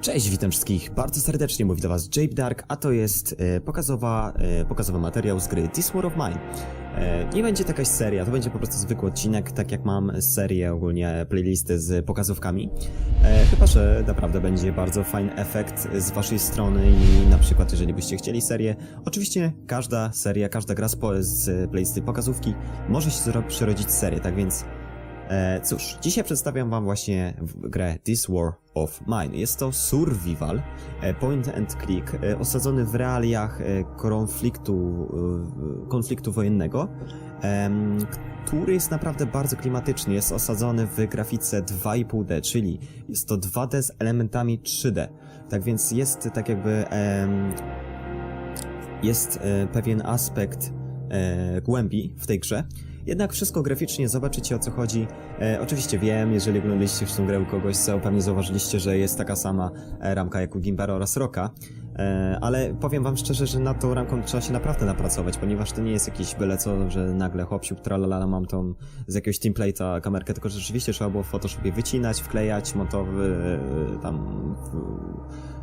Cześć, witam wszystkich bardzo serdecznie, mówi do was Jape Dark, a to jest e, pokazowa, e, pokazowy materiał z gry This War of Mine. E, nie będzie to jakaś seria, to będzie po prostu zwykły odcinek, tak jak mam serię ogólnie playlisty z pokazówkami. E, chyba, że naprawdę będzie bardzo fajny efekt z waszej strony i na przykład jeżeli byście chcieli serię, oczywiście każda seria, każda gra z, z playlisty pokazówki może się przerodzić serię, tak więc E, cóż, dzisiaj przedstawiam wam właśnie grę This War of Mine. Jest to survival, e, point and click, e, osadzony w realiach konfliktu, konfliktu wojennego, który jest naprawdę bardzo klimatyczny. Jest osadzony w grafice 2,5D, czyli jest to 2D z elementami 3D. Tak więc jest tak jakby... jest pewien aspekt głębi w tej grze. Jednak wszystko graficznie zobaczycie o co chodzi. E, oczywiście wiem, jeżeli oglądaliście już tą grę u kogoś, co pewnie zauważyliście, że jest taka sama e, ramka jak u Gimbara oraz Roka. E, ale powiem wam szczerze, że nad tą ramką trzeba się naprawdę napracować, ponieważ to nie jest jakieś byle co, że nagle hop siup, tralala, mam tą z jakiegoś template'a kamerkę, tylko rzeczywiście trzeba było w Photoshopie wycinać, wklejać, montowy, e, tam... w-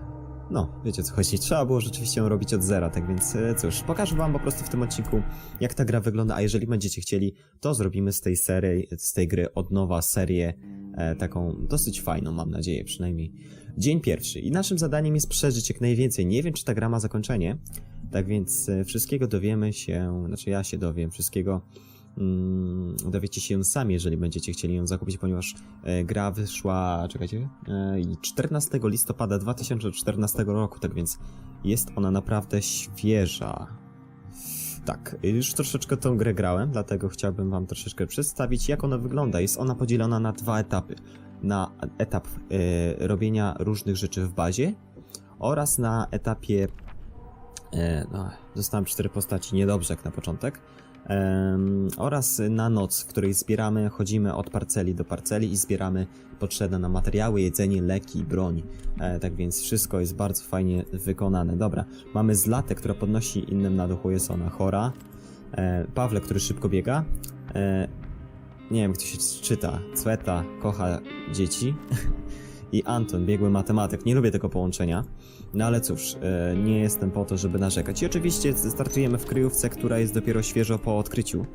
no, wiecie co chodzi. Trzeba było rzeczywiście ją robić od zera, tak więc e, cóż, pokażę wam po prostu w tym odcinku, jak ta gra wygląda, a jeżeli będziecie chcieli, to zrobimy z tej serii, z tej gry od nowa serię, e, taką dosyć fajną, mam nadzieję, przynajmniej. Dzień pierwszy i naszym zadaniem jest przeżyć jak najwięcej. Nie wiem, czy ta gra ma zakończenie, tak więc e, wszystkiego dowiemy się, znaczy ja się dowiem wszystkiego, dowiecie się sami, jeżeli będziecie chcieli ją zakupić, ponieważ e, gra wyszła, czekajcie, e, i 14 listopada 2014 roku, tak więc jest ona naprawdę świeża. Tak, już troszeczkę tą grę grałem, dlatego chciałbym wam troszeczkę przedstawić, jak ona wygląda. Jest ona podzielona na dwa etapy. Na etap e, robienia różnych rzeczy w bazie oraz na etapie... E, no, dostałem cztery postaci, niedobrze jak na początek. Oraz na noc, w której zbieramy, chodzimy od parceli do parceli i zbieramy potrzebne nam materiały, jedzenie, leki, broń. E, tak więc wszystko jest bardzo fajnie wykonane. Dobra, mamy Zlatę, która podnosi innym na duchu, jest ona chora. E, Pawle, który szybko biega. Nie wiem, kto się czyta. Cweta kocha dzieci. I Anton, biegły matematyk. Nie lubię tego połączenia. No ale cóż, e, nie jestem po to, żeby narzekać. I oczywiście startujemy w kryjówce, która jest dopiero świeżo po odkryciu.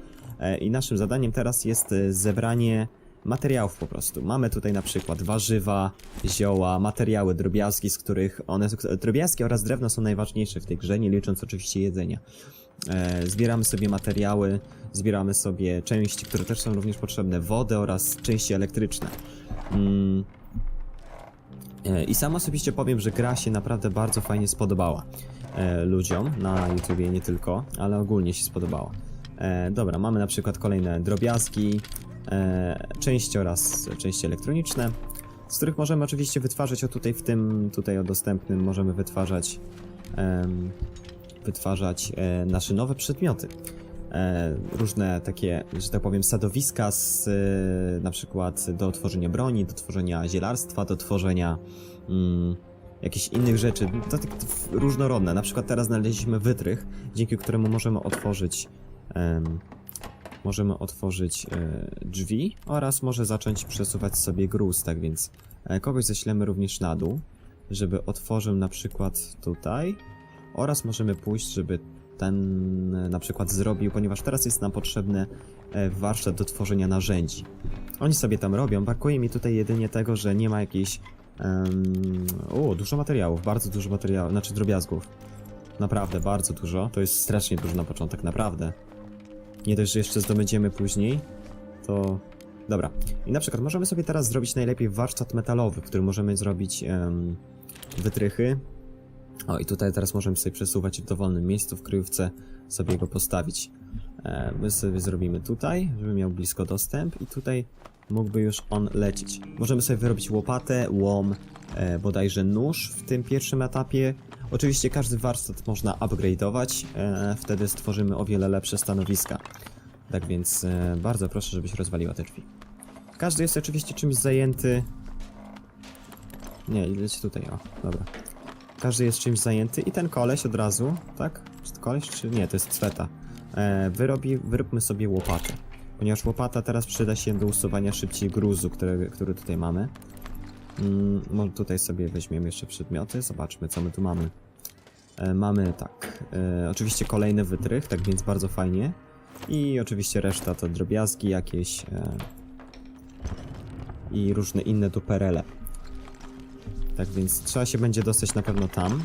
E, I naszym zadaniem teraz jest e, zebranie materiałów po prostu. Mamy tutaj na przykład warzywa, zioła, materiały, drobiazgi, z których one... Drobiazgi oraz drewno są najważniejsze w tej grze, nie licząc oczywiście jedzenia. Zbieramy sobie materiały, zbieramy sobie części, które też są również potrzebne, wodę oraz części elektryczne. Mm. E, I sam osobiście powiem, że gra się naprawdę bardzo fajnie spodobała e, ludziom na YouTubie nie tylko, ale ogólnie się spodobała. E, dobra, mamy na przykład kolejne drobiazgi, części oraz części elektroniczne, z których możemy oczywiście wytwarzać, o tutaj w tym, tutaj o dostępnym możemy wytwarzać wytwarzać nasze nowe przedmioty. E, różne takie, że tak powiem, sadowiska z, e, na przykład do tworzenia broni, do tworzenia zielarstwa, do tworzenia mm, jakichś innych rzeczy. To tak w- różnorodne. Na przykład teraz znaleźliśmy wytrych, dzięki któremu możemy otworzyć em, możemy otworzyć e, drzwi oraz może zacząć przesuwać sobie gruz, tak więc kogoś ześlemy również na dół, żeby otworzył na przykład tutaj oraz możemy pójść, żeby ten e, na przykład zrobił, ponieważ teraz jest nam potrzebny e, warsztat do tworzenia narzędzi. Oni sobie tam robią, brakuje mi tutaj jedynie tego, że nie ma jakiejś... Um, o, dużo materiałów, bardzo dużo materiałów, znaczy drobiazgów. Naprawdę, bardzo dużo. To jest strasznie dużo na początek, naprawdę. Nie dość, że jeszcze zdobędziemy później, to... Dobra. I na przykład możemy sobie teraz zrobić najlepiej warsztat metalowy, w którym możemy zrobić em, wytrychy. O, i tutaj teraz możemy sobie przesuwać w dowolnym miejscu w kryjówce, sobie go postawić. E, my sobie zrobimy tutaj, żeby miał blisko dostęp i tutaj mógłby już on lecieć. Możemy sobie wyrobić łopatę, łom, e, bodajże nóż w tym pierwszym etapie. Oczywiście każdy warsztat można upgrade'ować, e, wtedy stworzymy o wiele lepsze stanowiska. Tak więc e, bardzo proszę, żebyś rozwaliła te drzwi. Każdy jest oczywiście czymś zajęty. Nie, leci tutaj, o, dobra. Każdy jest czymś zajęty i ten koleś od razu, tak? Czy to koleś, czy nie? To jest cweta. E, wyrobi, wyróbmy sobie łopatę. Ponieważ łopata teraz przyda się do usuwania szybciej gruzu, który, który tutaj mamy. Mm, może tutaj sobie weźmiemy jeszcze przedmioty, zobaczmy co my tu mamy. E, mamy tak, e, oczywiście kolejny wytrych, tak więc bardzo fajnie. I oczywiście reszta to drobiazgi jakieś e, i różne inne duperele. Tak więc trzeba się będzie dostać na pewno tam.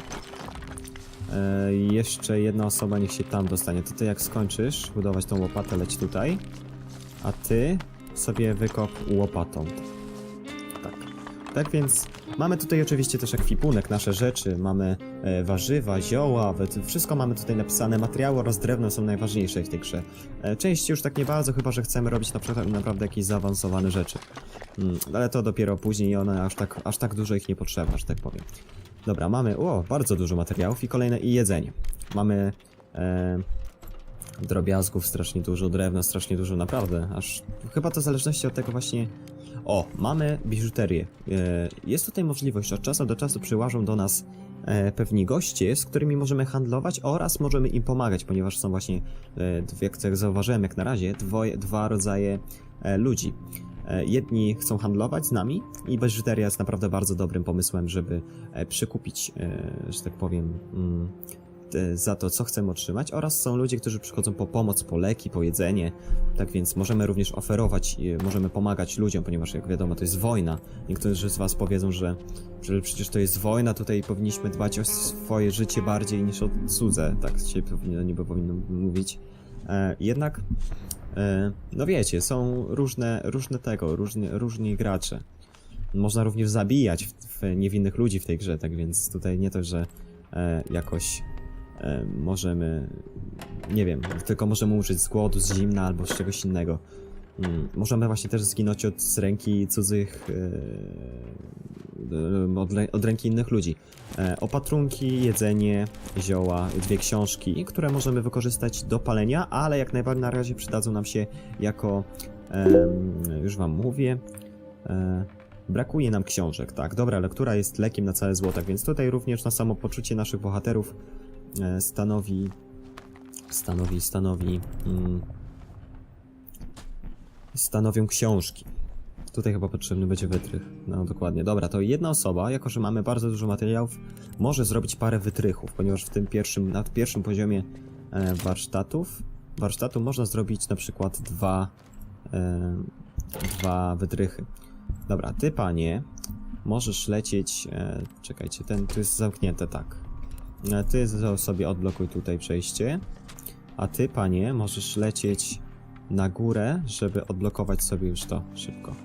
E, jeszcze jedna osoba niech się tam dostanie. To ty jak skończysz budować tą łopatę, leć tutaj. A ty sobie wykop łopatą. Tak. Tak więc mamy tutaj oczywiście też ekwipunek, nasze rzeczy, mamy e, warzywa, zioła, wszystko mamy tutaj napisane. Materiały oraz drewno są najważniejsze w tej grze. E, części już tak nie bardzo, chyba że chcemy robić na przykład naprawdę jakieś zaawansowane rzeczy. Mm, ale to dopiero później one aż tak, aż tak dużo ich nie potrzeba, że tak powiem. Dobra, mamy, o, bardzo dużo materiałów i kolejne i jedzenie. Mamy e, drobiazgów strasznie dużo, drewna strasznie dużo, naprawdę, aż chyba to w zależności od tego właśnie... O, mamy biżuterię. E, jest tutaj możliwość, od czasu do czasu przyłażą do nas e, pewni goście, z którymi możemy handlować oraz możemy im pomagać, ponieważ są właśnie, e, jak, jak zauważyłem jak na razie, dwoje, dwa rodzaje ludzi. Jedni chcą handlować z nami i biżuteria jest naprawdę bardzo dobrym pomysłem, żeby przekupić, e, że tak powiem, mm, za to, co chcemy otrzymać oraz są ludzie, którzy przychodzą po pomoc, po leki, po jedzenie, tak więc możemy również oferować, e, możemy pomagać ludziom, ponieważ jak wiadomo to jest wojna. Niektórzy z was powiedzą, że, że przecież to jest wojna, tutaj powinniśmy dbać o swoje życie bardziej niż o cudze, tak się powinno, niby powinno mówić. E, jednak E, No wiecie, są różne, różne tego, różni, różni gracze. Można również zabijać w, w niewinnych ludzi w tej grze, tak więc tutaj nie to, że e, jakoś e, możemy, nie wiem, tylko możemy użyć z głodu, z zimna albo z czegoś innego. Mm, możemy właśnie też zginąć od ręki cudzych, e, od, od ręki innych ludzi. E, opatrunki, jedzenie, zioła, dwie książki, które możemy wykorzystać do palenia, ale jak najbardziej na razie przydadzą nam się jako, już wam mówię, brakuje nam książek, tak, dobra, lektura jest lekiem na całe zło, tak więc tutaj również na samopoczucie naszych bohaterów stanowi, stanowi, stanowi, mm, stanowią książki. Tutaj chyba potrzebny będzie wytrych. No dokładnie. Dobra, to jedna osoba, jako że mamy bardzo dużo materiałów, może zrobić parę wytrychów, ponieważ w tym pierwszym, na pierwszym poziomie e, warsztatów, warsztatu można zrobić na przykład dwa, e, dwa wytrychy. Dobra, ty panie, możesz lecieć, e, czekajcie, ten tu jest zamknięte, tak. E, ty sobie odblokuj tutaj przejście, a ty panie możesz lecieć na górę, żeby odblokować sobie już to szybko.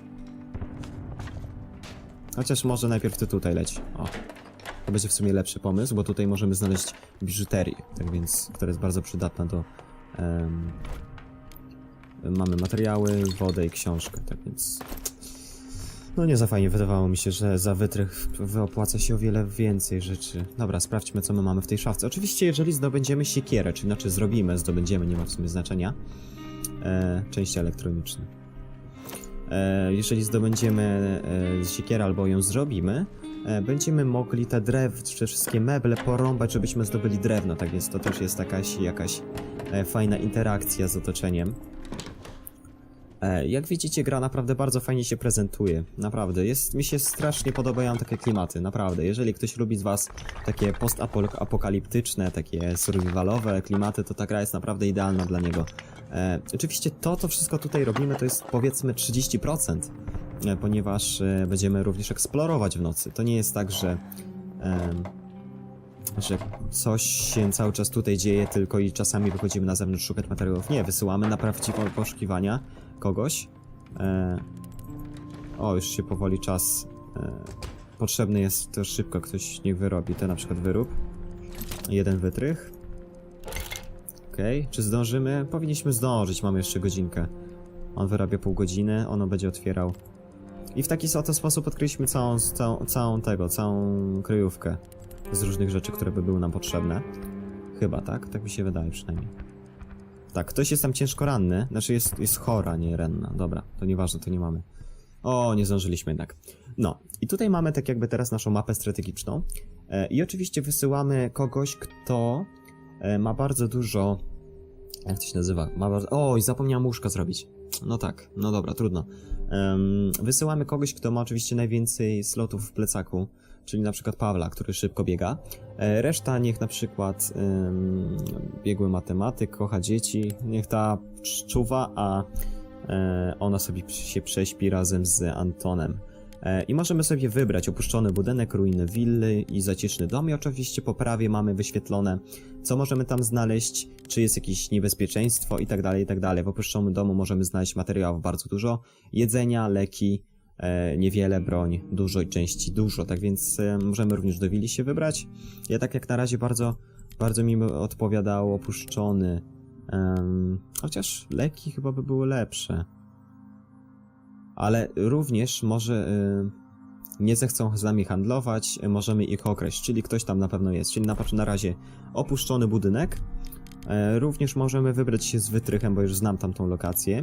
Chociaż może najpierw ty tutaj leć. O. To będzie w sumie lepszy pomysł, bo tutaj możemy znaleźć biżuterię, tak więc, która jest bardzo przydatna do... em, mamy materiały, wodę i książkę, tak więc... No nie za fajnie wydawało mi się, że za wytrych wyopłaca się o wiele więcej rzeczy. Dobra, sprawdźmy co my mamy w tej szafce. Oczywiście jeżeli zdobędziemy siekierę, czy znaczy zrobimy, zdobędziemy, nie ma w sumie znaczenia. E, części elektroniczne. E, jeżeli zdobędziemy e, siekierę albo ją zrobimy, e, będziemy mogli te drew, te wszystkie meble porąbać, żebyśmy zdobyli drewno, tak więc to też jest jakaś, jakaś e, fajna interakcja z otoczeniem. E, Jak widzicie, gra naprawdę bardzo fajnie się prezentuje. Naprawdę, jest, mi się strasznie podobają takie klimaty, naprawdę. Jeżeli ktoś lubi z was takie postapokaliptyczne, takie survivalowe klimaty, to ta gra jest naprawdę idealna dla niego. E, oczywiście to, co wszystko tutaj robimy, to jest powiedzmy 30%, e, ponieważ e, będziemy również eksplorować w nocy. To nie jest tak, że, że coś się cały czas tutaj dzieje tylko i czasami wychodzimy na zewnątrz szukać materiałów. Nie, wysyłamy na prawdziwe poszukiwania kogoś. E, o, już się powoli czas. E, potrzebny jest też szybko, ktoś niech wyrobi. To na przykład wyrób. Jeden wytrych. Okej, czy zdążymy? Powinniśmy zdążyć, mamy jeszcze godzinkę. On wyrabia pół godziny, ono będzie otwierał. I w taki oto sposób odkryliśmy całą, całą, całą tego, całą kryjówkę z różnych rzeczy, które by były nam potrzebne. Chyba, tak? Tak mi się wydaje przynajmniej. Tak, ktoś jest tam ciężko ranny, znaczy jest, jest chora, nie renna. Dobra, to nieważne, to nie mamy. O, nie zdążyliśmy jednak. No, i tutaj mamy tak jakby teraz naszą mapę strategiczną. E, I oczywiście wysyłamy kogoś, kto e, ma bardzo dużo. Jak to się nazywa? Ma bardzo... O, i zapomniałem łóżka zrobić. no tak, no dobra, trudno. Em, wysyłamy kogoś, kto ma oczywiście najwięcej slotów w plecaku, czyli na przykład Pawła, który szybko biega. E, reszta niech na przykład em, biegły matematyk, kocha dzieci, niech ta czuwa, a e, ona sobie się prześpi razem z Antonem. E, I możemy sobie wybrać opuszczony budynek, ruiny willy i zaciszny dom. I oczywiście po prawie mamy wyświetlone, co możemy tam znaleźć, czy jest jakieś niebezpieczeństwo i tak dalej, i tak dalej. W opuszczonym domu możemy znaleźć materiałów bardzo dużo, jedzenia, leki, niewiele, broń, dużo i części dużo, tak więc e, możemy również do willi się wybrać. Ja tak jak na razie bardzo, bardzo mi odpowiadał opuszczony, em, chociaż leki chyba by były lepsze ale również może y, nie zechcą z nami handlować, możemy ich okraść, czyli ktoś tam na pewno jest, czyli na, na razie opuszczony budynek. E, również możemy wybrać się z wytrychem, bo już znam tamtą lokację.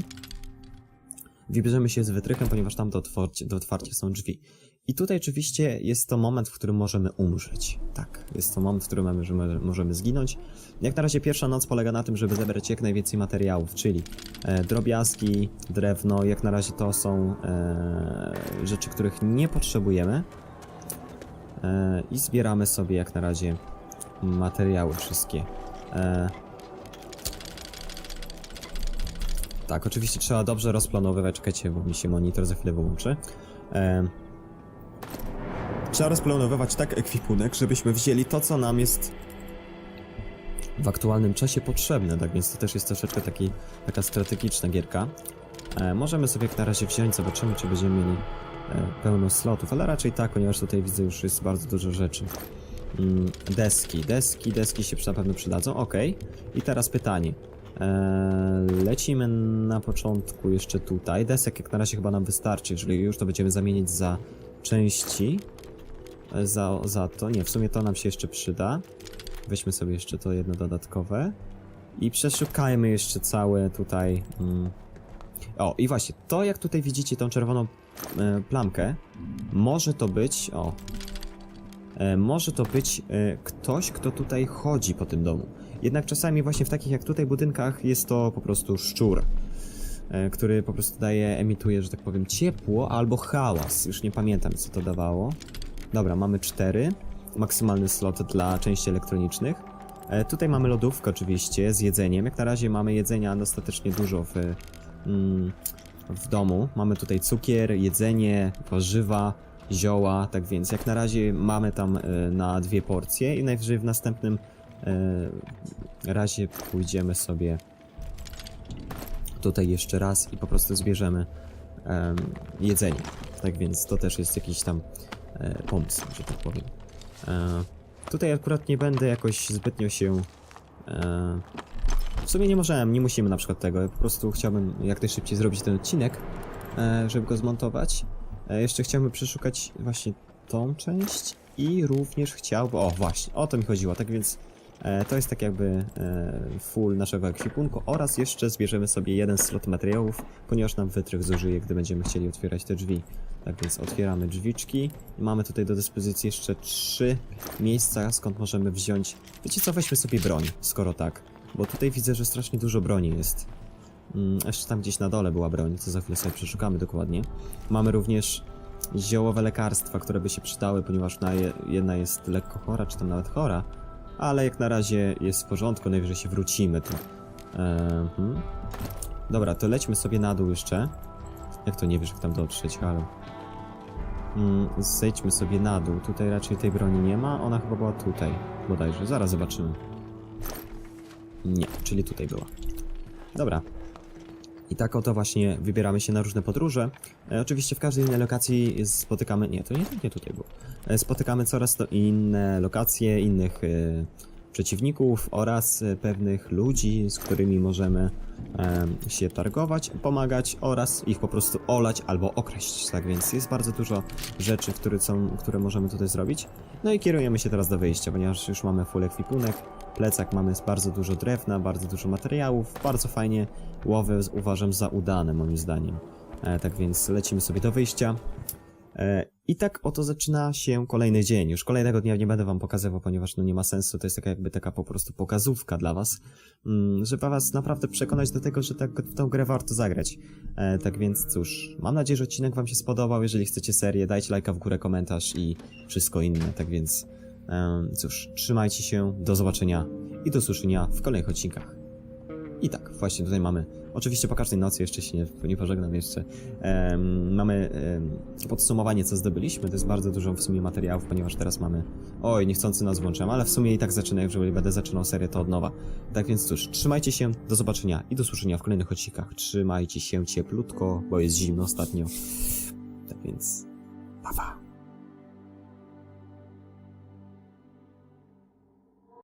Wybierzemy się z wytrychem, ponieważ tam do, do otwarcia są drzwi. I tutaj oczywiście jest to moment, w którym możemy umrzeć. Tak, jest to moment, w którym mamy, że mo- możemy zginąć. Jak na razie pierwsza noc polega na tym, żeby zebrać jak najwięcej materiałów, czyli e, drobiazgi, drewno, jak na razie to są e, rzeczy, których nie potrzebujemy. E, I zbieramy sobie jak na razie materiały wszystkie. E, tak, oczywiście trzeba dobrze rozplanowywać, czekajcie, bo mi się monitor za chwilę wyłączy. E, trzeba rozplanowywać tak ekwipunek, żebyśmy wzięli to, co nam jest w aktualnym czasie potrzebne, tak więc to też jest troszeczkę taki, taka strategiczna gierka. E, możemy sobie na razie wziąć, zobaczymy czy będziemy mieli e, pełno slotów, ale raczej tak, ponieważ tutaj widzę już jest bardzo dużo rzeczy. Mm, deski, deski, deski się na pewno przydadzą, ok. I teraz pytanie. E, lecimy na początku jeszcze tutaj. Desek jak na razie chyba nam wystarczy, jeżeli już to będziemy zamienić za części. E, Za, za to, nie, w sumie to nam się jeszcze przyda. Weźmy sobie jeszcze to jedno dodatkowe. I przeszukajmy jeszcze całe tutaj. Mm. O, i właśnie, to jak tutaj widzicie tą czerwoną e, plamkę, może to być. O. Może to być ktoś, kto tutaj chodzi po tym domu. Jednak czasami właśnie w takich jak tutaj budynkach jest to po prostu szczur, e, który po prostu daje, emituje, że tak powiem, ciepło albo hałas. Już nie pamiętam co to dawało. Dobra, mamy cztery maksymalny slot dla części elektronicznych. E, tutaj mamy lodówkę oczywiście z jedzeniem. Jak na razie mamy jedzenia dostatecznie dużo w, mm, w domu. Mamy tutaj cukier, jedzenie, warzywa, zioła, tak więc jak na razie mamy tam e, na dwie porcje i najwyżej w następnym razie pójdziemy sobie tutaj jeszcze raz i po prostu zbierzemy em, jedzenie. Tak więc to też jest jakiś tam e, pomysł, że tak powiem. E, tutaj akurat nie będę jakoś zbytnio się. E, w sumie nie możemy, nie musimy na przykład tego. Po prostu chciałbym jak najszybciej zrobić ten odcinek, e, żeby go zmontować. E, jeszcze chciałbym przeszukać właśnie tą część i również chciałbym. O, właśnie, o to mi chodziło. Tak więc e, to jest tak jakby e, full naszego ekwipunku oraz jeszcze zbierzemy sobie jeden slot materiałów, ponieważ nam wytrych zużyje, gdy będziemy chcieli otwierać te drzwi. Tak więc otwieramy drzwiczki. Mamy tutaj do dyspozycji jeszcze trzy miejsca, skąd możemy wziąć. Wiecie co, weźmy sobie broń, skoro tak. Bo tutaj widzę, że strasznie dużo broni jest. Mm, jeszcze tam gdzieś na dole była broń, co za chwilę sobie przeszukamy dokładnie. Mamy również ziołowe lekarstwa, które by się przydały, ponieważ na je, jedna jest lekko chora, czy tam nawet chora. Ale jak na razie jest w porządku, najwyżej się wrócimy tu. Mhm. Dobra, to lećmy sobie na dół jeszcze. Jak to nie wiesz, jak tam dotrzeć, halo. Mm, zejdźmy sobie na dół. Tutaj raczej tej broni nie ma. Ona chyba była tutaj, bodajże. Zaraz zobaczymy. Nie, czyli tutaj była. Dobra. I tak oto właśnie wybieramy się na różne podróże. E, oczywiście w każdej innej lokacji spotykamy... Nie, to nie, nie tutaj było. E, spotykamy coraz to inne lokacje, innych e, przeciwników oraz e, pewnych ludzi, z którymi możemy e, się targować, pomagać oraz ich po prostu olać albo okraść. Tak więc jest bardzo dużo rzeczy, które, są, które możemy tutaj zrobić. No i kierujemy się teraz do wyjścia, ponieważ już mamy full ekwipunek. Plecak mamy bardzo dużo drewna, bardzo dużo materiałów, bardzo fajnie. Łowy uważam za udane moim zdaniem. E, tak więc lecimy sobie do wyjścia. E, I tak oto zaczyna się kolejny dzień. Już kolejnego dnia nie będę wam pokazywał, ponieważ no nie ma sensu, to jest taka jakby taka po prostu pokazówka dla was, mm, żeby was naprawdę przekonać do tego, że tak, tą grę warto zagrać. E, tak więc cóż, mam nadzieję, że odcinek wam się spodobał. Jeżeli chcecie serię, dajcie lajka w górę, komentarz i wszystko inne. Tak więc cóż, trzymajcie się, do zobaczenia i do usłyszenia w kolejnych odcinkach. I tak, właśnie tutaj mamy, oczywiście po każdej nocy, jeszcze się nie, nie pożegnam jeszcze, em, mamy em, podsumowanie, co zdobyliśmy, to jest bardzo dużo w sumie materiałów, ponieważ teraz mamy, oj, niechcący nas włączam, ale w sumie i tak zaczynę, jeżeli będę zaczynał serię, to od nowa. Tak więc cóż, trzymajcie się, do zobaczenia i do usłyszenia w kolejnych odcinkach. Trzymajcie się cieplutko, bo jest zimno ostatnio. Tak więc, pa pa.